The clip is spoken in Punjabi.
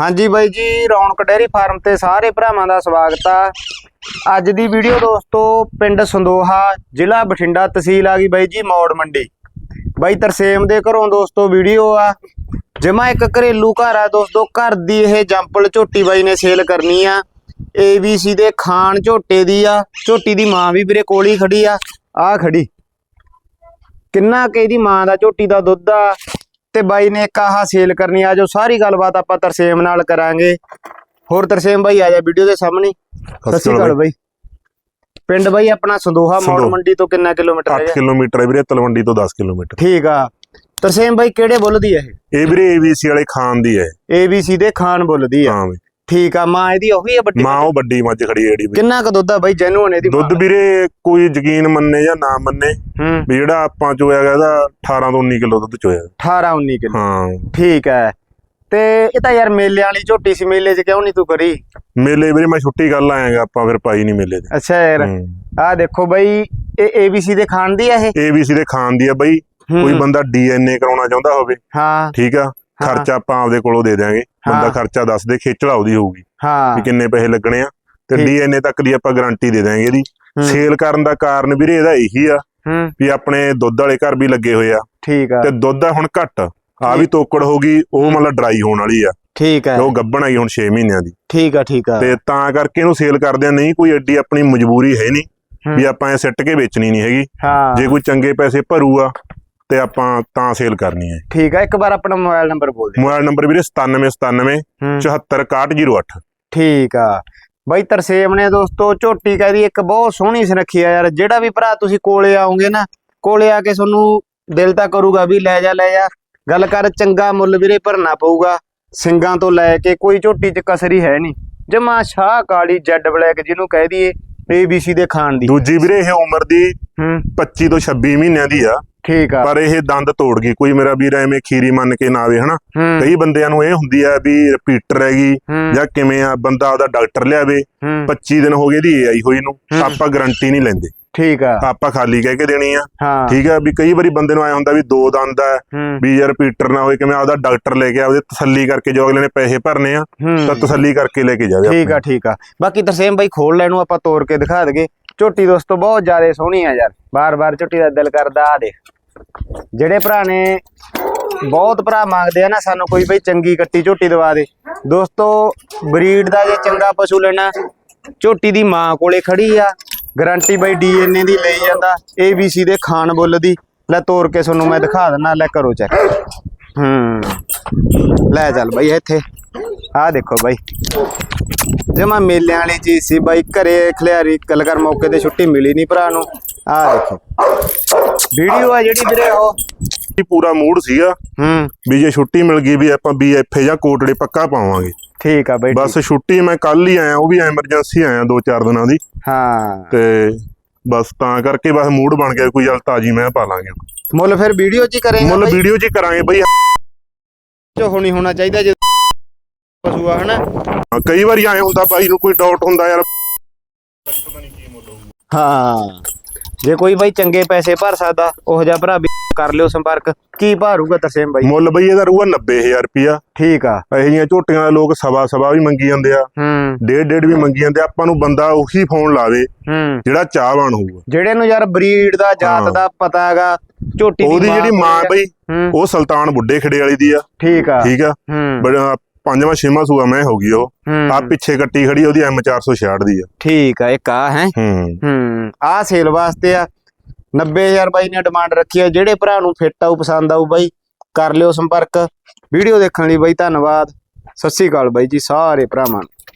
ਹਾਂਜੀ ਬਾਈ ਜੀ, ਰੌਣਕ ਡੈਰੀ ਫਾਰਮ ਤੇ ਸਾਰੇ ਭਰਾਵਾਂ ਦਾ ਸਵਾਗਤ ਆ। ਅੱਜ ਦੀ ਵੀਡੀਓ ਦੋਸਤੋ, ਪਿੰਡ ਸੰਦੋਹਾ, ਜ਼ਿਲ੍ਹਾ ਬਠਿੰਡਾ ਤਹਿਸੀਲ ਆ ਗਈ ਬਾਈ ਜੀ, ਮੌੜ ਮੰਡੀ। ਬਾਈ ਤਰਸੇਮ ਦੇ ਘਰੋਂ ਦੋਸਤੋ, ਵੀਡੀਓ ਆ। ਜਮਾ ਇੱਕ ਘਰੇਲੂ ਘਰ ਆ ਦੋਸਤੋ, ਘਰ ਦੀ ਇਹ ਜੰਪਲ ਝੋਟੀ ਬਾਈ ਨੇ ਸੇਲ ਕਰਨੀ ਆ। ABC ਦੇ ਖਾਨ ਝੋਟੇ ਦੀ ਆ। ਝੋਟੀ ਦੀ ਮਾਂ ਵੀ ਵੀਰੇ ਕੋਲ ਹੀ ਖੜੀ ਆ। ਆ ਖੜੀ। ਕਿੰਨਾ ਕਿ ਇਹਦੀ ਮਾਂ ਦਾ ਝੋਟੀ ਦਾ ਦੁੱਧ ਆ। ਤੇ ਬਾਈ ਨੇ ਇੱਕ ਆਹ ਸੇਲ ਕਰਨੀ ਆ। ਜੋ ਸਾਰੀ ਗੱਲਬਾਤ ਆਪਾਂ ਤਰਸੇਮ ਨਾਲ ਕਰਾਂਗੇ। ਹੋਰ ਤਰਸੇਮ ਬਾਈ ਆ ਜਾ ਵੀਡੀਓ ਦੇ ਸਾਹਮਣੇ। ਸਤਿ ਸ਼੍ਰੀ ਅਕਾਲ ਬਾਈ। ਪਿੰਡ ਬਾਈ ਆਪਣਾ ਸੰਦੋਹਾ ਮੌੜ। ਮੰਡੀ ਤੋਂ ਕਿੰਨਾ ਕਿਲੋਮੀਟਰ 8 ਹੈ ਕਿਲੋਮੀਟਰ ਹੈ ਵੀਰੇ ਤਲਵੰਡੀ ਤੋਂ 10 ਕਿਲੋਮੀਟਰ। ਠੀਕ ਆ। ਤਰਸੇਮ ਬਾਈ ਕਿਹੜੇ ਬੁੱਲ ਦੀ ਹੈ ਇਹ? ਵੀਰੇ ABC ਵਾਲੇ ਖਾਨ ਦੀ ਹੈ। ਇਹ ABC ਦੇ ਖਾਨ ਬੁੱਲ ਦੀ ਆ ਹਾਂ ਵੀ। ਠੀਕ ਆ ਮਾਂ ਇਹਦੀ ਉਹੀ ਆ ਵੱਡੀ ਮਾਂ ਉਹ ਵੱਡੀ ਮੱਝ ਖੜੀ ਹੈ ਜਿਹੜੀ ਵੀ। ਕਿੰਨਾ ਕੁ ਦੁੱਧ ਆ ਬਾਈ ਜੈਨੂਨ ਇਹਦੀ ਦੁੱਧ ਵੀਰੇ ਕੋਈ ਯਕੀਨ ਮੰਨੇ ਜਾਂ ਨਾ ਮੰਨੇ? ਹੂੰ। ਵੀ ਜਿਹੜਾ ਆਪਾਂ ਚੋਇਆ ਇਹਦਾ 18 ਤੋਂ 19 ਕਿਲੋ ਦੁੱਧ ਚੋਇਆ। 18 19 ਕਿਲੋ। ਹਾਂ। ਠੀਕ ਹੈ ਤੇ ਇਹ ਤਾਂ ਯਾਰ ਮੇਲੇ ਵਾਲੀ ਝੋਟੀ ਸੀ ਮੇਲੇ 'ਚ ਕਿਉਂ ਨਹੀਂ ਤੂੰ ਕਰੀ? ਮੇਲੇ ਵੀਰੇ ਮੈਂ ਛੁੱਟੀ ਕਰ ਆਏਗਾ ਆਪਾਂ ਫਿਰ ਪਾਈ ਨਹੀਂ ਮੇਲੇ ਤੇ। ਅੱਛਾ ਯਾਰ ਹੂੰ। ਆ ਦੇਖੋ ਬਾਈ ਇਹ ABC ਦੇ ਖਾਨ ਦੀ ਆ ਇਹ? ABC ਦੇ ਖਾਨ ਦੀ ਆ ਬਈ। ਹੂੰ। ਕੋਈ ਬੰਦਾ DNA ਕਰਾਉਣਾ ਚਾਹੁੰਦਾ ਹੋਵੇ। ਹਾਂ। ਠੀਕ ਆ? ਖਰਚਾ ਆਪਾਂ ਆਪਦੇ ਕੋਲੋਂ ਦੇ ਦਿਆਂਗੇ। ਬੰਦਾ। ਖਰਚਾ ਦੱਸ ਦੇ ਖੇਚਲਾ ਉਹਦੀ ਹੋਊਗੀ ਹਾਂ। ਵੀ ਕਿੰਨੇ ਪੈਸੇ ਲੱਗਣੇ ਆ। ਤੇ। DNA ਤੱਕ ਦੀ ਆਪਾਂ ਗਾਰੰਟੀ ਦੇ ਦਿਆਂਗੇ ਇਹਦੀ। ਸੇਲ ਕਰਨ ਦਾ ਕਾਰਨ ਵੀਰੇ ਇਹਦਾ ਇਹੀ ਆ ਵੀ ਆਪਣੇ ਦੁੱਧ ਵਾਲੇ ਘਰ ਵੀ ਲੱਗੇ ਹੋਏ ਆ। ਠੀਕ ਆ। ਤੇ ਦੁੱਧ ਆ ਹੁਣ ਘੱਟ। ਆ ਵੀ ਤੋਕੜ ਹੋ ਗਈ ਉਹ ਮਤਲਬ ਡਰਾਈ ਹੋਣ ਵਾਲੀ ਆ। ਠੀਕ ਹੈ ਉਹ ਗੱਭਣ ਆਈ ਹੁਣ 6 ਮਹੀਨਿਆਂ ਦੀ। ਠੀਕ ਆ ਠੀਕ ਆ। ਤੇ ਤਾਂ ਕਰਕੇ ਇਹਨੂੰ ਸੇਲ ਕਰਦੇ ਆ। ਨਹੀਂ ਕੋਈ ਐਡੀ ਆਪਣੀ ਮਜਬੂਰੀ ਹੈ ਨਹੀਂ। ਵੀ ਆਪਾਂ ਇਹ ਸਿੱਟ ਕੇ ਵੇਚਣੀ ਨਹੀਂ ਹੈਗੀ। ਜੇ ਕੋਈ ਚੰਗੇ ਪੈਸੇ ਭਰੂਗਾ ਤੇ ਆਪਾਂ ਤਾਂ ਸੇਲ ਕਰਨੀ ਹੈ। ਠੀਕ ਆ ਇੱਕ ਵਾਰ ਆਪਣਾ ਮੋਬਾਈਲ ਨੰਬਰ ਬੋਲ ਦੇ ਮੋਬਾਈਲ ਨੰਬਰ ਵੀਰੇ 9797 ਹੂੰ। 746108 ਠੀਕ ਆ। ਬਾਈ ਤਰਸੇਮ ਨੇ ਦੋਸਤੋ ਝੋਟੀ ਕਹਦੀ ਇੱਕ ਬਹੁਤ ਸੋਹਣੀ ਸੁਨੱਖੀ ਆ ਯਾਰ। ਜਿਹੜਾ ਵੀ ਭਰਾ ਤੁਸੀਂ ਕੋਲੇ ਆਉਂਗੇ ਨਾ ਕੋਲੇ ਆ ਕੇ ਤੁਹਾਨੂੰ ਦਿਲ ਤਾਂ ਕਰੂਗਾ ਵੀ ਲੈ ਜਾ ਲੈ ਜਾ। ਗੱਲ ਕਰ ਚੰਗਾ ਮੁੱਲ ਵੀਰੇ ਭਰਨਾ ਪਊਗਾ। ਸਿੰਗਾਂ ਤੋਂ ਲੈ ਕੇ ਕੋਈ ਝੋਟੀ ਚ ਕਸਰੀ ਹੈ ਨਹੀਂ। ਜਮਾ ਸ਼ਾਹ ਕਾਲੀ ਜੈਡ ਬਲੈਕ ਜਿਹਨੂੰ ਕਹਿ ਦਈਏ ABC ਦੇ ਖਾਨ ਦੀ। ਦੂਜੀ ਵੀਰੇ ਇਹ ਉਮਰ ਦੀ ਹੂੰ। 25 ਤੋਂ 26 ਮਹੀਨਿਆਂ ਦੀ ਆ। ਠੀਕ ਆ। ਪਰ ਇਹ ਦੰਦ ਤੋੜ ਗਈ। ਕੋਈ ਮੇਰਾ ਵੀਰ ਐਵੇਂ ਖੀਰੀ ਮੰਨ ਕੇ ਨਾ ਆਵੇ ਹਨਾ? ਕਈ ਬੰਦਿਆਂ ਨੂੰ ਇਹ ਹੁੰਦੀ ਆ ਵੀ ਰਿਪੀਟਰ ਹੈਗੀ ਜਾਂ ਕਿਵੇਂ ਆ ਬੰਦਾ ਉਹਦਾ ਡਾਕਟਰ ਲਿਆਵੇ। ਹੂੰ। 25 ਦਿਨ ਹੋ ਗਏ ਦੀ ਆਈ ਹੋਈ ਨੂੰ। ਆਪਾਂ ਗਾਰੰਟੀ ਨਹੀਂ ਲੈਂਦੇ। ਠੀਕ ਆ। ਆਪਾਂ ਖਾਲੀ ਕਹਿ ਕੇ ਦੇਣੀ ਆ। ਠੀਕ ਆ ਵੀ ਕਈ ਵਾਰੀ ਬੰਦੇ ਨੂੰ ਆਇਆ ਹੁੰਦਾ ਵੀ ਦੋ ਦੰਦ ਆ ਵੀ ਯਾਰ ਰਿਪੀਟਰ ਨਾ ਹੋਏ ਕਿਵੇਂ ਆਪਦਾ ਡਾਕਟਰ ਲੈ ਕੇ ਆਪਦੇ ਤਸੱਲੀ ਕਰਕੇ ਜੋ ਅਗਲੇ ਨੇ ਪੈਸੇ ਭਰਨੇ ਆ ਤਾਂ ਤਸੱਲੀ ਕਰਕੇ ਲੈ ਕੇ ਜਾਵੇ ਠੀਕ ਆ ਠੀਕ ਆ। ਬਾਕੀ ਤਰਸੇਮ ਬਾਈ ਖੋਲ ਲੈ ਨੂੰ ਆਪਾਂ ਤੋੜ ਕੇ ਦਿਖਾ ਦਗੇ ਝੋਟੀ ਦੋਸਤੋ, ਬਹੁਤ ਜ਼ਿਆਦਾ ਸੋਹਣੀ ਆ ਯਾਰ। ਬਾਰ-ਬਾਰ ਝੋਟੀ ਦਾ ਦਿਲ ਕਰਦਾ ਆ ਦੇਖ। ਜਿਹੜੇ ਭਰਾ ਨੇ, ਬਹੁਤ ਭਰਾ ਮੰਗਦੇ ਆ ਨਾ ਸਾਨੂੰ ਕੋਈ ਬਈ ਚੰਗੀ ਕੱਟੀ ਝੋਟੀ ਦਵਾ ਦੇ। ਦੋਸਤੋ, ਬਰੀਡ ਦਾ ਜੇ ਚੰਗਾ ਪਸ਼ੂ ਲੈਣਾ, ਝੋਟੀ ਦੀ ਮਾਂ ਕੋਲੇ ਖੜੀ ਆ। ਗਾਰੰਟੀ ਬਈ ਡੀਐਨਏ ਦੀ ਲਈ ਜਾਂਦਾ ABC ਦੇ ਖਾਨ ਬੁੱਲ ਦੀ। ਲੈ ਤੋੜ ਕੇ ਤੁਹਾਨੂੰ ਮੈਂ ਦਿਖਾ ਦਿੰਦਾ, ਲੈ ਕਰੋ ਚੈੱਕ ਹੂੰ। ਲੈ ਚੱਲ ਬਈ ਇੱਥੇ। ਆ ਦੇਖੋ ਬਾਈ। ਜਮਾ ਮੇਲਿਆਂ ਵਾਲੀ ਚੀਜ਼ ਸੀ ਬਾਈ ਘਰੇ ਖਲਿਆਰੀ ਗੱਲ ਕਰ ਮੌਕੇ ਤੇ ਛੁੱਟੀ ਮਿਲੀ ਨਹੀਂ ਭਰਾ ਨੂੰ। ਆ ਦੇਖੋ। ਵੀਡੀਓ ਆ ਜਿਹੜੀ ਵੀਰੇ ਉਹ। ਇਹ ਪੂਰਾ ਮੂਡ ਸੀਗਾ। ਹੂੰ। ਵੀ ਜੇ ਛੁੱਟੀ ਮਿਲ ਗਈ ਵੀ ਆਪਾਂ ਬੀਐਫਏ ਜਾਂ ਕੋਟੜੇ ਪੱਕਾ ਪਾਵਾਂਗੇ। ਠੀਕ ਆ ਬਾਈ ਬਸ ਛੁੱਟੀ ਮੈਂ ਕੱਲ ਹੀ ਆਇਆ ਉਹ ਵੀ ਐਮਰਜੈਂਸੀ ਆਇਆ ਦੋ ਚਾਰ ਦਿਨਾਂ ਦੀ। ਹਾਂ। ਤੇ ਬਸ ਤਾਂ ਕਰਕੇ ਬਸ ਮੂਡ ਬਣ ਗਿਆ ਕੋਈ ਚੱਲ ਤਾਜੀ ਮੈਂ ਪਾ ਲਾਂਗੇ ਮੁੱਲ ਫਿਰ ਵੀਡੀਓ ਚ ਹੀ ਕਰੇਗਾ ਮੁੱਲ ਵੀਡੀਓ 'ਚ ਹੀ ਕਰਾਂਗੇ ਬਈ। ਜੋ ਹੋਣੀ ਹੋਣਾ ਚਾਹੀਦਾ ਜੇ ਪਸ਼ੂ ਆ ਹਨਾ? ਹਾਂ, ਕਈ ਵਾਰੀ ਆਏ ਹੁੰਦਾ ਬਾਈ ਨੂੰ ਕੋਈ ਡਾਊਟ ਹੁੰਦਾ ਯਾਰ। ਹਾਂ ਜੇ ਕੋਈ ਬਾਈ ਚੰਗੇ ਪੈਸੇ ਭਰ ਸਕਦਾ ਉਹ ਜਿਹਾ ਭਰਾ ਵੀ ਕਰ ਲਿਓ ਸੰਪਰਕ। ਕੀ ਭਾਰੂਗਾ ਤਰਸੇਮ ਬਾਈ? ਮੁੱਲ ਬਈ ਇਹਦਾ ਰਹੂਗਾ 90000 ਰੁਪਿਆ ਠੀਕ ਆ। ਇਹੋ ਜਿਹੀਆਂ ਝੋਟੀਆਂ ਦੇ ਲੋਕ ਸਵਾ ਸਵਾ ਵੀ ਮੰਗੀ ਜਾਂਦੇ ਆ। ਹੂੰ। ਡੇਢ ਡੇਢ ਵੀ ਮੰਗੀ ਜਾਂਦੇ ਆ। ਆਪਾਂ ਨੂੰ ਬੰਦਾ ਉਹੀ ਫੋਨ ਲਾਵੇ ਹੂੰ। ਜਿਹੜਾ ਚਾਹਵਾਨ ਹੋਊਗਾ। ਜਿਹੜੇ ਨੂੰ ਯਾਰ ਬਰੀਡ ਦਾ ਜਾਤ ਹਾਂ। ਦਾ ਪਤਾ ਹੈਗਾ ਝੋਟੀ ਦੀ ਉਹਦੀ ਜਿਹੜੀ ਮਾਂ। ਬਈ ਹੂੰ। ਉਹ ਸੁਲਤਾਨ ਬੁੱਢੇ ਖੜੇ ਵਾਲੀ ਦੀ ਆ। ਠੀਕ ਆ। ਠੀਕ ਆ? ਹੂੰ। ਬੜਾ ਪੰਜਵਾਂ ਛੇਵਾਂ ਸੂਆ ਮੈਂ ਹੋ ਗਈ ਉਹ। ਆ ਪਿੱਛੇ ਕੱਟੀ ਖੜੀ ਉਹਦੀ M466 ਦੀ ਆ। ਠੀਕ ਆ ਇੱਕ ਆ ਹੈ? ਹੂੰ। ਆ ਸੇਲ ਵਾਸਤੇ ਆ। 90000 ਬਾਈ ਨੇ ਡਿਮਾਂਡ ਰੱਖੀ ਆ ਜਿਹੜੇ ਭਰਾ ਨੂੰ ਫਿੱਟ ਆਊ ਪਸੰਦ ਆਊ ਬਾਈ ਕਰ ਲਿਓ ਸੰਪਰਕ। ਵੀਡੀਓ ਦੇਖਣ ਲਈ ਬਾਈ ਧੰਨਵਾਦ। ਸਤਿ ਸ੍ਰੀ ਅਕਾਲ ਬਾਈ ਜੀ ਸਾਰੇ ਭਰਾਵਾਂ ਨੂੰ।